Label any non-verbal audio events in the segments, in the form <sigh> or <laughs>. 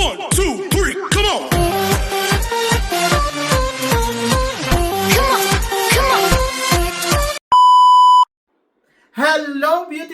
One, two,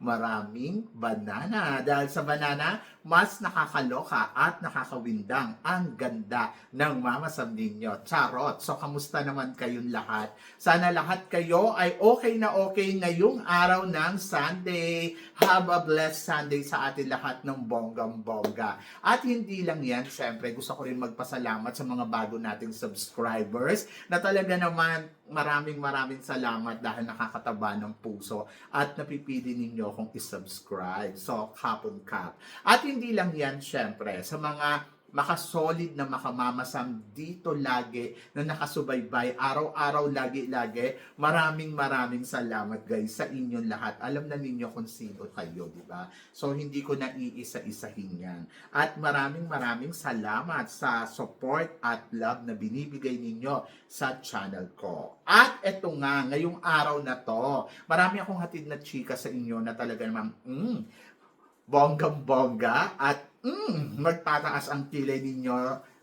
maraming banana. Dahil sa banana, mas nakakaloka at nakakawindang ang ganda ng mamasam ninyo. Charot! So, kamusta naman kayong lahat? Sana lahat kayo ay okay na okay ngayong araw ng Sunday. Have a blessed Sunday sa atin lahat ng bonggang-bongga. At hindi lang yan, syempre, gusto ko rin magpasalamat sa mga bago nating subscribers na talaga naman maraming maraming salamat dahil nakakataba ng puso at napipili ninyo akong isubscribe. So, kapon kap. At hindi lang yan, syempre, sa mga makasolid na makamamasam dito lagi na nakasubaybay. Araw-araw lagi-lagi. Maraming maraming salamat guys sa inyong lahat. Alam na ninyo kung sino kayo di ba? So hindi ko na iisa-isahin yan. At maraming maraming salamat sa support at love na binibigay ninyo sa channel ko. At eto nga ngayong araw na to marami akong hatid na chika sa inyo na talaga namang mm, bonggang-bongga at mm, magtataas ang kilay ninyo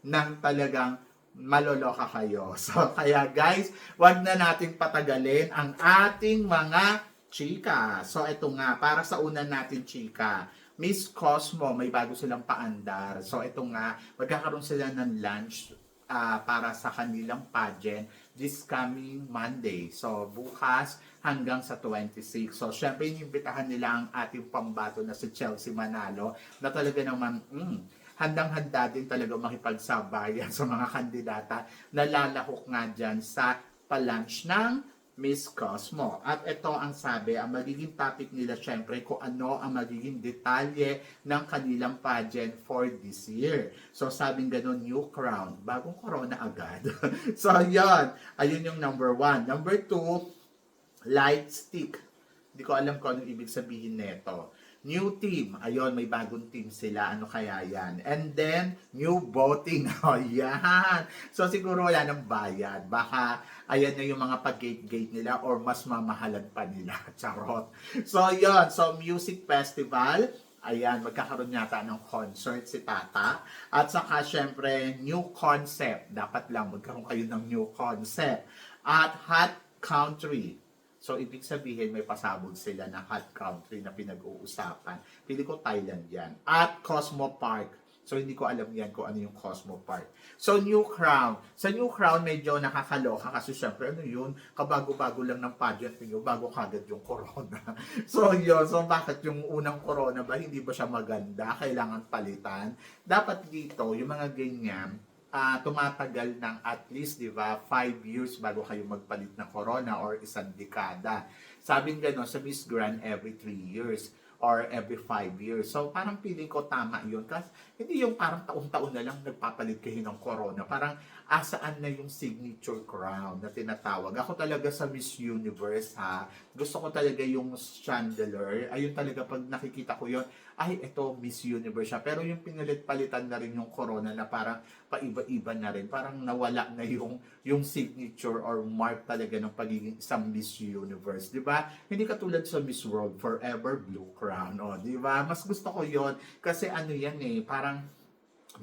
ng talagang maloloka kayo. <laughs> So, kaya guys, wag na nating patagalin ang ating mga chika. So, ito nga, para sa una natin chika, Miss Cosmo, may bago silang paandar. So, ito nga, magkakaroon sila ng lunch ah, para sa kanilang pageant this coming Monday. So, bukas hanggang sa 26. So, syempre, inimbitahan nila ang ating pambato na si Chelsea Manalo na talaga naman, mm, handang-handa din talaga makipagsabayan <laughs> sa mga kandidata na lalahok nga dyan sa palunch ng Miss Cosmo. At ito ang sabi, ang magiging topic nila syempre kung ano ang magiging detalye ng kanilang pageant for this year. So sabing ganun, new crown. Bagong corona agad. <laughs> so yon Ayun yung number one. Number two, light stick. Hindi ko alam kung anong ibig sabihin neto. New team. Ayun, may bagong team sila. Ano kaya yan? And then, new voting. <laughs> O, yan. So, siguro wala ng bayad. Baka, ayan na yung mga pag-gate-gate nila or mas mamahalan pa nila. <laughs> Charot. So, yon So, music festival. Ayan, magkakaroon yata ng concert si Tata. At saka, syempre, new concept. Dapat lang magkaroon kayo ng new concept. At hot country. So, ibig sabihin, may pasabog sila na hot country na pinag-uusapan. Pili ko Thailand yan. At Cosmo Park. So, hindi ko alam yan kung ano yung Cosmo Park. So, New Crown. Sa New Crown, medyo nakakaloka kasi syempre, ano yun, kabago-bago lang ng pageant ninyo, bago kagad yung corona. <laughs> so, yun. So, bakit yung unang corona ba, hindi ba siya maganda? Kailangan palitan. Dapat dito, yung mga ganyan, ah, tumatagal ng at least, di ba, five years bago kayo magpalit ng corona or isang dekada. Sabing gano'n, sa Miss Grand, every three years or every five years. So, parang feeling ko tama yun. Kasi hindi yung parang taon-taon na lang nagpapalit kayo ng corona. Parang asaan na yung signature crown na tinatawag. Ako talaga sa Miss Universe, ha? Gusto ko talaga yung chandelier. Ayun talaga pag nakikita ko yun, ay, ito Miss Universe siya. Pero yung pinalit-palitan na rin yung corona na parang paiba-iba na rin. Parang nawala na yung, yung signature or mark talaga ng pagiging isang Miss Universe. Di ba? Hindi katulad sa Miss World, Forever Blue Crown. O, di ba? Mas gusto ko yon Kasi ano yan eh, parang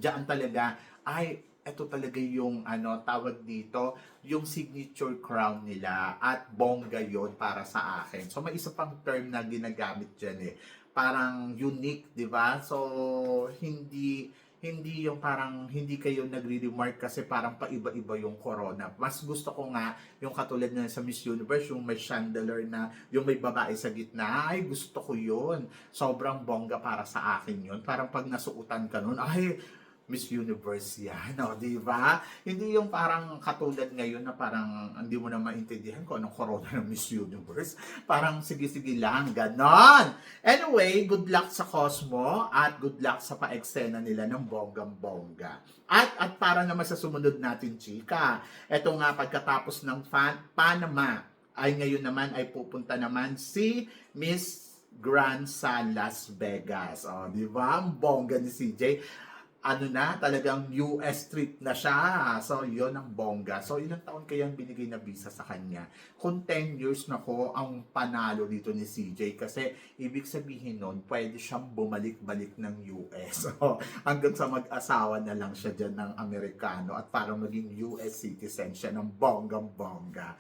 diyan talaga, ay, ito talaga yung ano tawag dito, yung signature crown nila at bongga yon para sa akin. So may isa pang term na ginagamit diyan eh. Parang unique, 'di ba? So hindi hindi yung parang hindi kayo nagre-remark kasi parang paiba-iba yung corona. Mas gusto ko nga yung katulad na sa Miss Universe, yung may chandelier na yung may babae sa gitna. Ay, gusto ko yun. Sobrang bongga para sa akin yun. Parang pag nasuutan ka nun, ay, Miss Universe yan, <laughs> no, di ba? Hindi yung parang katulad ngayon na parang hindi mo na maintindihan kung anong corona ng Miss Universe. Parang sige-sige lang, ganon. Anyway, good luck sa Cosmo at good luck sa pa-eksena nila ng bonggang-bongga. At, at para naman sa sumunod natin, chika, eto nga pagkatapos ng fan, Panama, ay ngayon naman ay pupunta naman si Miss Grand sa Las Vegas. O, di ba? Ang bongga ni CJ ano na, talagang US trip na siya. So, yon ang bongga. So, ilang taon kaya ang binigay na visa sa kanya? Kung 10 years na ko ang panalo dito ni CJ kasi ibig sabihin nun, pwede siyang bumalik-balik ng US. <laughs> So, hanggang sa mag-asawa na lang siya dyan ng Amerikano at parang maging US citizen siya ng bonggang-bongga.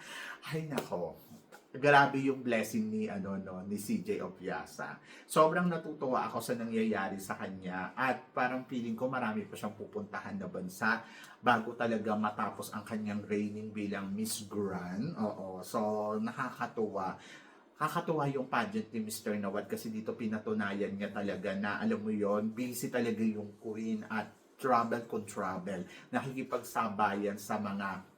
Ay, nako grabe yung blessing ni ano no ni CJ Opiasa. Sobrang natutuwa ako sa nangyayari sa kanya at parang feeling ko marami pa siyang pupuntahan na bansa bago talaga matapos ang kanyang reigning bilang Miss Grand. Oo. So nakakatuwa. Kakatuwa yung pageant ni Mr. Nawad kasi dito pinatunayan niya talaga na alam mo yon busy talaga yung queen at travel kung travel. Nakikipagsabayan sa mga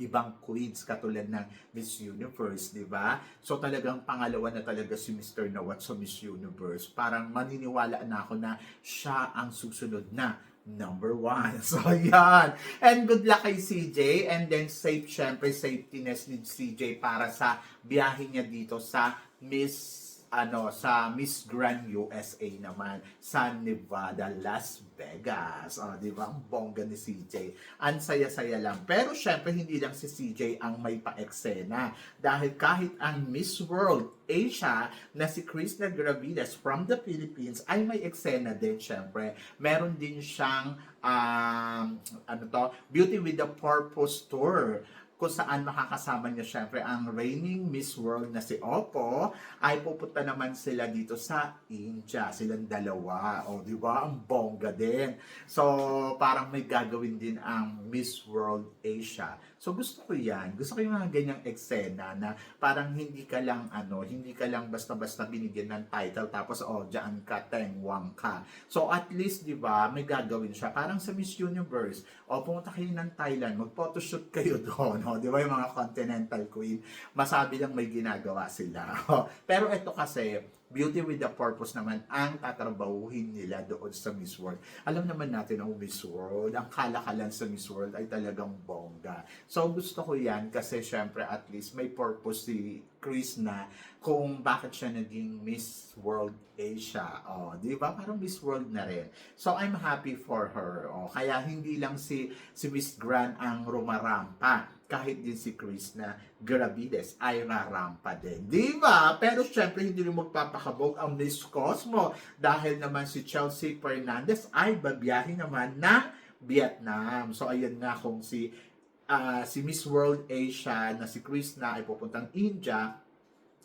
ibang queens katulad ng Miss Universe, di ba? So talagang pangalawa na talaga si Mr. Nawat sa Miss Universe. Parang maniniwala na ako na siya ang susunod na number one. <laughs> So, yan. And good luck kay CJ. And then, safe, syempre, safetyness ni CJ para sa biyahe niya dito sa Miss ano sa Miss Grand USA naman sa Nevada, Las Vegas. O, di ba? Ang bongga ni CJ. Ang saya-saya lang. Pero syempre, hindi lang si CJ ang may pa-eksena. Dahil kahit ang Miss World Asia na si Krishna Gravidas from the Philippines ay may eksena din syempre. Meron din siyang um, ano to, Beauty with the Purpose Tour kung saan makakasama niya syempre ang reigning Miss World na si Oppo ay pupunta naman sila dito sa India. Silang dalawa. O, di ba? Ang bongga din. So, parang may gagawin din ang Miss World Asia. So, gusto ko yan. Gusto ko yung mga ganyang eksena na parang hindi ka lang, ano, hindi ka lang basta-basta binigyan ng title tapos, oh, dyan ka, tengwang ka. So, at least, di ba, may gagawin siya. Parang sa Miss Universe. O, pumunta kayo ng Thailand, mag-photoshoot kayo <laughs> doon. O, di ba, yung mga continental queen, masabi lang may ginagawa sila. <laughs> Pero ito kasi, Beauty with the Purpose naman ang tatrabahuhin nila doon sa Miss World. Alam naman natin ang Miss World, ang kalakalan sa Miss World ay talagang bongga. So gusto ko yan kasi syempre at least may purpose si Chris na kung bakit siya naging Miss World Asia. Oh, di ba? Parang Miss World na rin. So I'm happy for her. Oh, kaya hindi lang si si Miss Grand ang rumarampa kahit din si Chris na Gravides ay rarampa din. Di ba? Pero syempre hindi rin magpapakabog ang Miss Cosmo dahil naman si Chelsea Fernandez ay babiyahin naman ng Vietnam. So ayun nga kung si ah, si Miss World Asia na si Chris na ay pupuntang India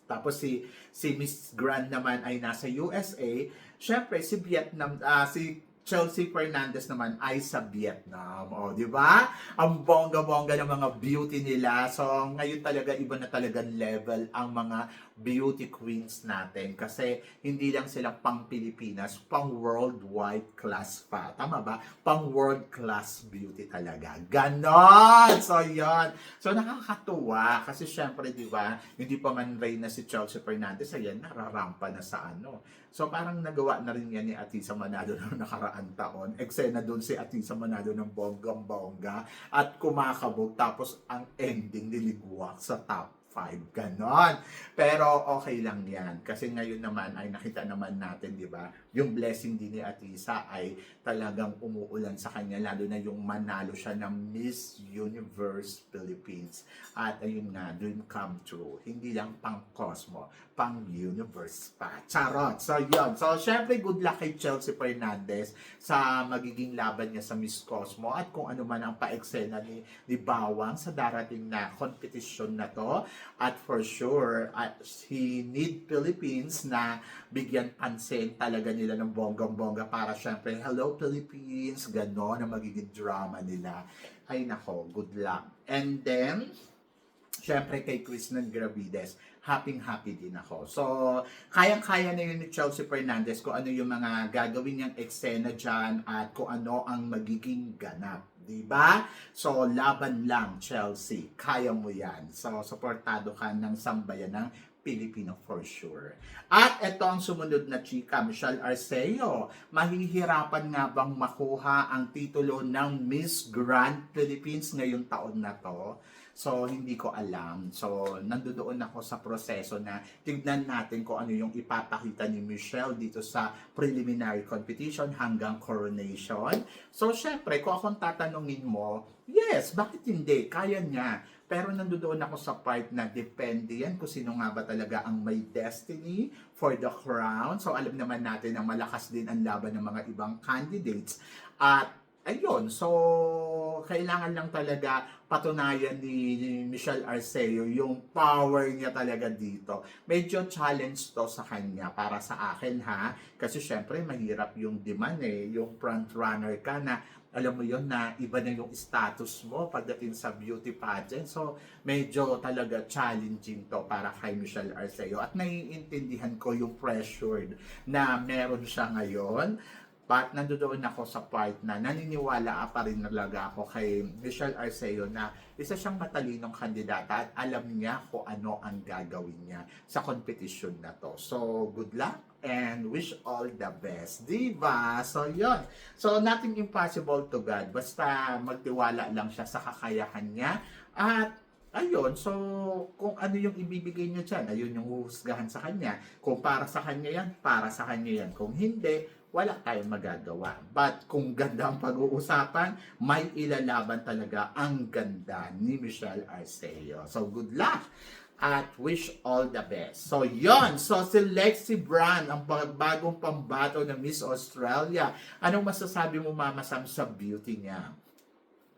tapos si si Miss Grand naman ay nasa USA. Syempre si Vietnam ah, si Chelsea Fernandez naman ay sa Vietnam. O, di ba? Ang bongga-bongga ng mga beauty nila. So, ngayon talaga, iba na talaga level ang mga beauty queens natin. Kasi, hindi lang sila pang Pilipinas, pang worldwide class pa. Tama ba? Pang world class beauty talaga. Ganon! So, yon So, nakakatuwa. Kasi, syempre, di ba, hindi pa man rin na si Chelsea Fernandez, ayan, nararampa na sa ano. So, parang nagawa na rin yan ni Atisa Manado <laughs> noong nakaraang taon. Eksena doon si Atisa Manado ng bonggang-bongga at kumakabog. Tapos, ang ending niligwak sa top 5. Ganon. Pero okay lang yan. Kasi ngayon naman ay nakita naman natin, di ba? Yung blessing din ni Atisa ay talagang umuulan sa kanya. Lalo na yung manalo siya ng Miss Universe Philippines. At ayun nga, dream come true. Hindi lang pang Cosmo, pang Universe pa. Charot. So yun. So syempre good luck kay Chelsea Fernandez sa magiging laban niya sa Miss Cosmo at kung ano man ang paeksena ni, ni Bawang sa darating na competition na to. At for sure, at he need Philippines na bigyan pansin talaga nila ng bonggang-bongga para syempre, hello Philippines, gano'n ang magiging drama nila. Ay nako, good luck. And then, syempre kay Kristen Gravides, happy-happy din ako. So, kayang-kaya na yun ni Chelsea Fernandez kung ano yung mga gagawin niyang eksena dyan at kung ano ang magiging ganap. Di ba? So, laban lang, Chelsea. Kaya mo yan. So, supportado ka ng sambayan ng Pilipino for sure. At ito ang sumunod na chika, Michelle Arceo. Mahihirapan nga bang makuha ang titulo ng Miss Grand Philippines ngayong taon na to? So, hindi ko alam. So, nandoon ako sa proseso na tignan natin kung ano yung ipapakita ni Michelle dito sa preliminary competition hanggang coronation. So, syempre, kung akong tatanungin mo, yes, bakit hindi? Kaya niya. Pero nandoon ako sa part na depende yan kung sino nga ba talaga ang may destiny for the crown. So alam naman natin na malakas din ang laban ng mga ibang candidates. At ayun, so kailangan lang talaga patunayan ni Michelle Arceo yung power niya talaga dito. Medyo challenge to sa kanya para sa akin ha. Kasi syempre mahirap yung demand eh. Yung front runner ka na alam mo yon na iba na yung status mo pagdating sa beauty pageant. So, medyo talaga challenging to para kay Michelle Arceo. At naiintindihan ko yung pressured na meron siya ngayon. But nandoon ako sa part na naniniwala pa rin talaga ako kay Michelle Arceo na isa siyang matalinong kandidata at alam niya kung ano ang gagawin niya sa competition na to. So, good luck and wish all the best. Diba? So, yon So, nothing impossible to God. Basta magtiwala lang siya sa kakayahan niya. At, ayun, so, kung ano yung ibibigay niyo dyan, ayun yung huhusgahan sa kanya. Kung para sa kanya yan, para sa kanya yan. Kung hindi, wala tayong magagawa. But kung ganda ang pag-uusapan, may ilalaban talaga ang ganda ni Michelle Arceo. So, good luck! at wish all the best. So, yon So, si Lexi Brand, ang bagong pambato ng Miss Australia. Anong masasabi mo, Mama Sam, sa beauty niya?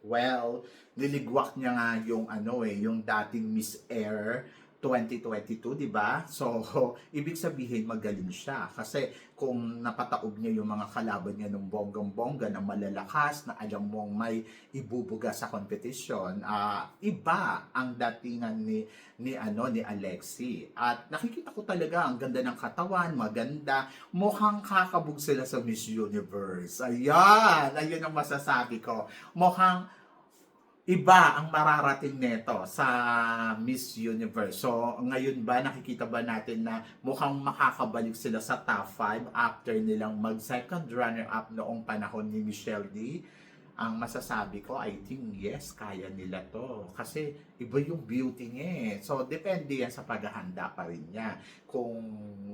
Well, niligwak niya nga yung ano eh, yung dating Miss Air 2022, di ba? So, <laughs> ibig sabihin magaling siya. Kasi kung napataob niya yung mga kalaban niya ng bonggang-bongga na malalakas, na alam mong may ibubuga sa competition, ah iba ang datingan ni ni ano ni Alexi. At nakikita ko talaga ang ganda ng katawan, maganda, mukhang kakabog sila sa Miss Universe. Ayan, ayun ang masasabi ko. Mukhang iba ang mararating nito sa Miss Universe. So, ngayon ba, nakikita ba natin na mukhang makakabalik sila sa top 5 after nilang mag-second runner-up noong panahon ni Michelle D? Ang masasabi ko, I think, yes, kaya nila to. Kasi iba yung beauty niya eh. So, depende yan sa paghahanda pa rin niya. Kung,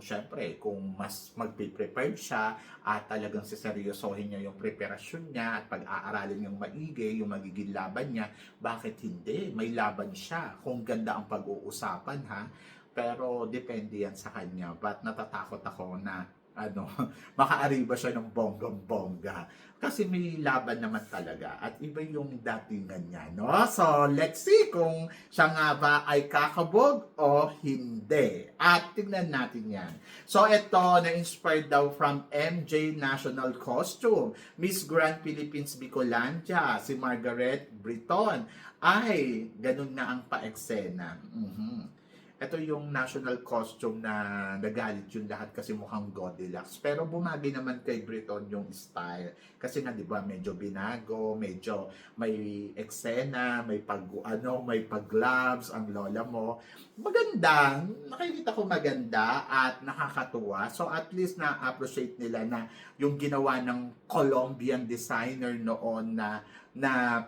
syempre, kung mas magpe-prepare siya at talagang siseryosohin niya yung preparasyon niya at pag-aaralin yung maigi, yung magiging laban niya, bakit hindi? May laban siya. Kung ganda ang pag-uusapan ha. Pero depende yan sa kanya. But natatakot ako na ano, <laughs> makaariba siya ng bonggang-bongga. Kasi may laban naman talaga at iba yung datingan niya, no? So, let's see kung siya nga ba ay kakabog o hindi. At tignan natin yan. So, ito, na-inspired daw from MJ National Costume. Miss Grand Philippines Bicolandia, si Margaret Briton. Ay, ganun na ang pa-eksena. Mhm ito yung national costume na nagalit yung lahat kasi mukhang Goldilocks. Pero bumagi naman kay Briton yung style. Kasi nga, di ba, medyo binago, medyo may eksena, may pag, ano, may pag gloves ang lola mo. Maganda. Nakikita ko maganda at nakakatuwa. So, at least na-appreciate nila na yung ginawa ng Colombian designer noon na na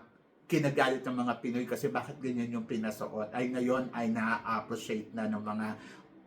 kinagalit ng mga Pinoy kasi bakit ganyan yung pinasuot ay ngayon ay na-appreciate na ng mga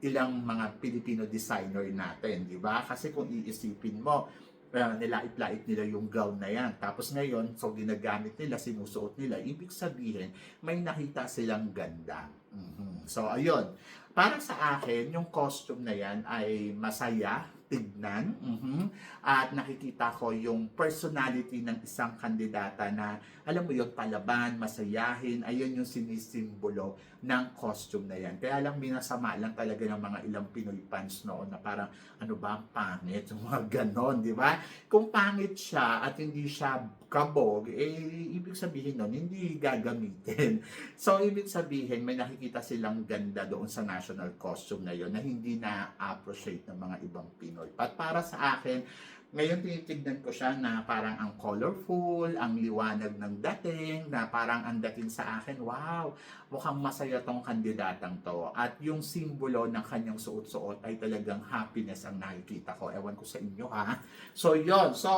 ilang mga Filipino designer natin, di ba? Kasi kung iisipin mo, uh, nilait-lait nila yung gown na yan. Tapos ngayon, so ginagamit nila, sinusuot nila, ibig sabihin, may nakita silang ganda. Mhm. So, ayun. Para sa akin, yung costume na yan ay masaya, tignan. Mhm. At nakikita ko yung personality ng isang kandidata na, alam mo yun, palaban, masayahin. Ayun yung sinisimbolo ng costume na yan. Kaya lang minasama lang talaga ng mga ilang Pinoy fans noon na parang, ano ba, ang pangit, <laughs> mga ganon, di ba? Kung pangit siya at hindi siya kabog, eh, ibig sabihin nun, hindi gagamitin. <laughs> So, ibig sabihin, may nakikita silang ganda doon sa national costume na yon na hindi na-appreciate ng mga ibang Pinoy. At para sa akin, ngayon tinitignan ko siya na parang ang colorful, ang liwanag ng dating, na parang ang dating sa akin, wow, mukhang masaya tong kandidatang to. At yung simbolo ng kanyang suot-suot ay talagang happiness ang nakikita ko. Ewan ko sa inyo ha. So, yon So,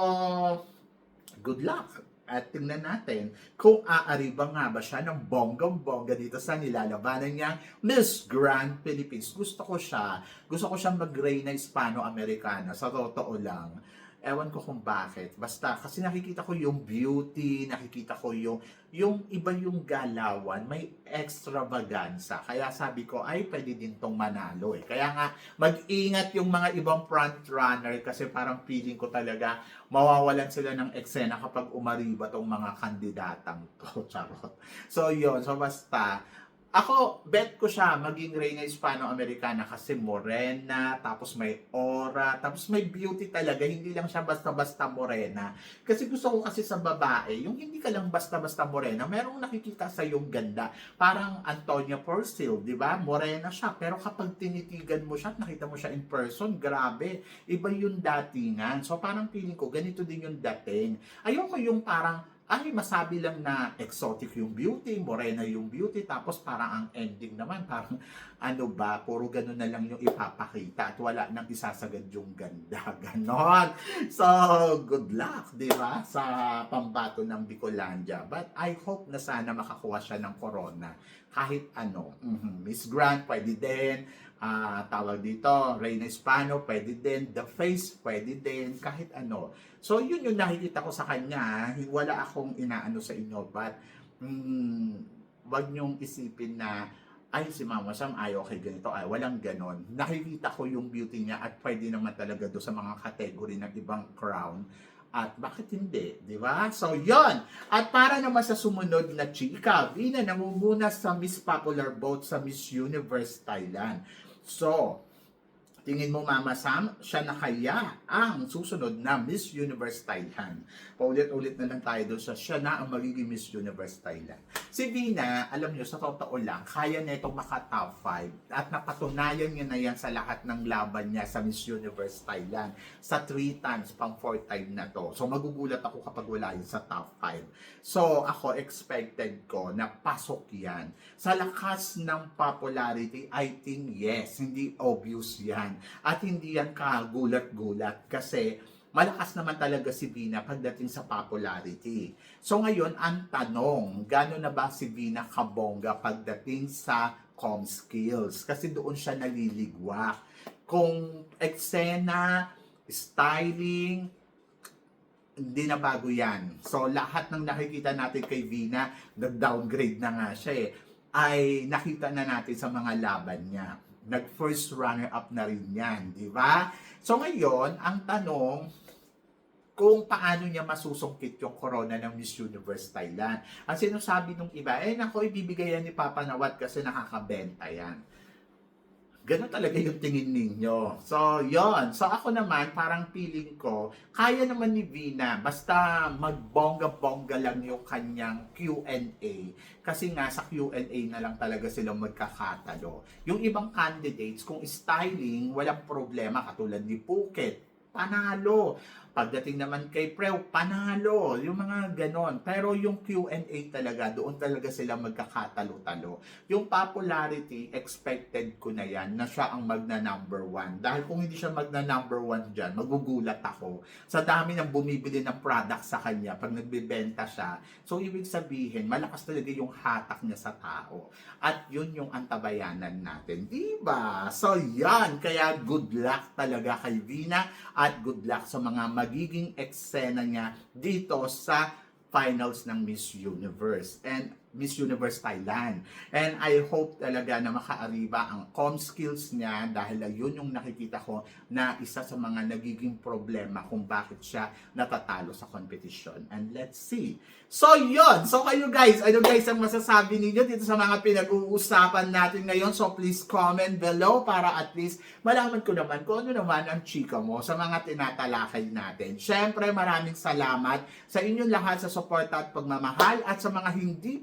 good luck. At tingnan natin kung aariba nga ba siya ng bonggang-bongga dito sa nilalabanan niya Miss Grand Philippines. Gusto ko siya. Gusto ko siyang mag-Reyna Hispano-Americana. Sa totoo lang. Ewan ko kung bakit. Basta, kasi nakikita ko yung beauty, nakikita ko yung, yung iba yung galawan, may extravaganza. Kaya sabi ko, ay, pwede din tong manalo eh. Kaya nga, mag-ingat yung mga ibang front runner kasi parang feeling ko talaga mawawalan sila ng eksena kapag umariba tong mga kandidatang to. <laughs> Charot. So, yun. So, basta, ako, bet ko siya maging Reyna Hispano-Americana kasi morena, tapos may aura, tapos may beauty talaga. Hindi lang siya basta-basta morena. Kasi gusto ko kasi sa babae, yung hindi ka lang basta-basta morena, merong nakikita sa yung ganda. Parang Antonia Porcel, di ba? Morena siya. Pero kapag tinitigan mo siya at nakita mo siya in person, grabe. Iba yung datingan. So parang feeling ko, ganito din yung dating. Ayoko yung parang ay masabi lang na exotic yung beauty, morena yung beauty, tapos parang ang ending naman, parang <laughs> ano ba, puro ganun na lang yung ipapakita at wala nang isasagad yung ganda, <laughs> ganon. So, good luck, di ba, sa pambato ng Bicolandia. But I hope na sana makakuha siya ng corona kahit ano. Mhm. Miss Grant, pwede din. Ah, tawag dito, Reyna Hispano, pwede din. The Face, pwede din. Kahit ano. So, yun yung nakikita ko sa kanya. Wala akong inaano sa inyo. But, mm, wag niyong isipin na ay, si Mama Sam ayaw kay ganito. Ay, walang ganon. Nakikita ko yung beauty niya at pwede naman talaga do sa mga category ng ibang crown. At bakit hindi, di ba? So, yon At para naman sa sumunod na chika, Vina namumuna sa Miss Popular Vote sa Miss Universe Thailand. So, tingin mo Mama Sam, siya na kaya ang susunod na Miss Universe Thailand. Paulit-ulit na lang tayo doon sa siya na ang magiging Miss Universe Thailand. Si Vina, alam nyo, sa totoo lang, kaya na itong maka-top 5 at napatunayan niya na yan sa lahat ng laban niya sa Miss Universe Thailand sa 3 times, pang 4 time na to. So magugulat ako kapag wala yun sa top 5. So ako, expected ko na pasok yan. Sa lakas ng popularity, I think yes, hindi obvious yan. At hindi yan kagulat-gulat kasi malakas naman talaga si Vina pagdating sa popularity. So ngayon, ang tanong, gano'n na ba si Vina kabongga pagdating sa com skills? Kasi doon siya naliligwak. Kung eksena, styling, hindi na bago yan. So lahat ng nakikita natin kay Vina, nag-downgrade na nga siya eh, ay nakita na natin sa mga laban niya. Nag-first runner-up na rin yan, di ba? So ngayon, ang tanong, kung paano niya masusungkit yung corona ng Miss Universe Thailand. Ang sinasabi nung iba, eh nako, ibibigay yan ni Papa Nawat kasi nakakabenta yan. Ganon talaga yung tingin ninyo. So, yon So, ako naman, parang feeling ko, kaya naman ni Vina, basta magbongga-bongga lang yung kanyang Q&A. Kasi nga, sa Q&A na lang talaga silang magkakatalo. Yung ibang candidates, kung styling, walang problema, katulad ni Phuket, panalo. Pagdating naman kay Preo, panalo. Yung mga ganon. Pero yung Q&A talaga, doon talaga sila magkakatalo-talo. Yung popularity, expected ko na yan na siya ang magna number one. Dahil kung hindi siya magna number one dyan, magugulat ako. Sa dami ng bumibili ng product sa kanya, pag nagbibenta siya, so ibig sabihin, malakas talaga yung hatak niya sa tao. At yun yung antabayanan natin. Diba? So yan. Kaya good luck talaga kay Vina at good luck sa mga magiging eksena niya dito sa finals ng Miss Universe. And Miss Universe Thailand. And I hope talaga na makaariba ang com skills niya dahil ayun yung nakikita ko na isa sa mga nagiging problema kung bakit siya natatalo sa competition. And let's see. So yun. So kayo guys, ano guys ang masasabi ninyo dito sa mga pinag-uusapan natin ngayon? So please comment below para at least malaman ko naman kung ano naman ang chika mo sa mga tinatalakay natin. Syempre maraming salamat sa inyong lahat sa suporta at pagmamahal at sa mga hindi